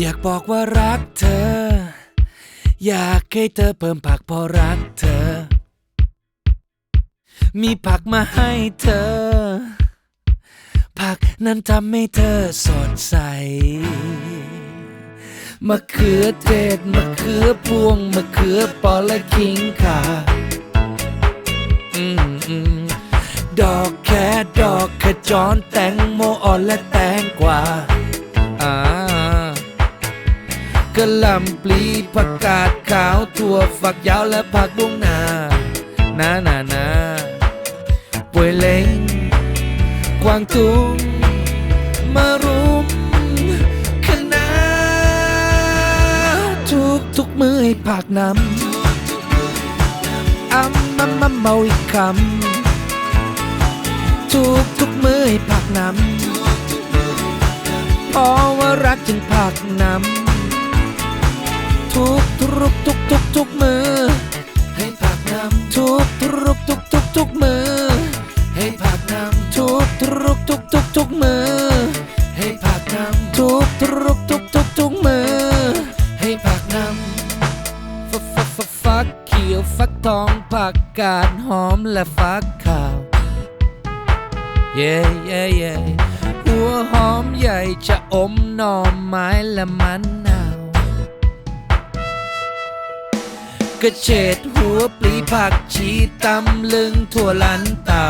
อยากบอกว่ารักเธอ อยากให้เธอเพิ่มผักเพราะรักเธอ มีผักมาให้เธอ ผักนั้นทำให้เธอสดใสมะเขือเทศมะเขือพวงมะเขือปอและขิงข่าอืมอืมดอกแคดอกขจรแตงโมอ่อนและแตงกวา กะหล่ำปลีผักกาดขาวถั่วฝักยาวและผักบุ้งนานานานาป่วยเล้งกวางตุ้งมารุมคณะทุกทุกมือให้ผักน้ำอ้ำมามาเมาอีกคำทุกทุกมือให้ผักน้ำเพราะว่ารักจึงผักน้ำ ทุกทุกทุกทุกทุกมือ ให้ผักน้ำทุกทุกทุกทุกทุกมือ ให้ผักน้ำทุกทุกทุกทุกทุกมือ ให้ผักน้ำทุกทุกทุกทุกทุกมือ ให้ผักน้ำฟักฟักฟักฟักเขียวฟักทองผักกาดหอมและฟักขาว เย่เย่เย่หัวหอมใหญ่จะอมหน่อไม้และมันน กระเฉดหัวปลีผักชีตำลึงถั่วลันเต่า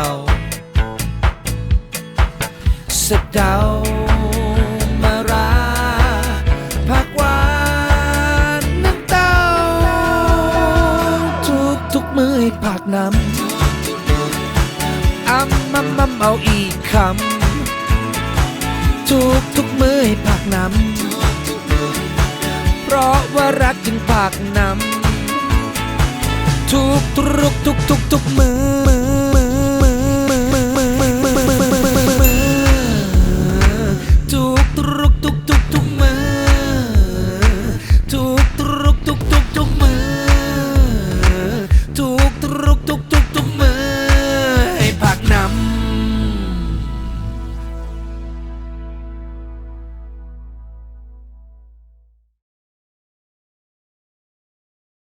สะเดามะราผักหวานน้ำเต้าทุกทุกมือให้ผักน้ำอ้ำมัมมัมเอาอีกคำทุกทุกมือให้ผักน้ำเพราะว่ารักจึงผักน้ำ ทุกทุกทุกทุกทุกมือ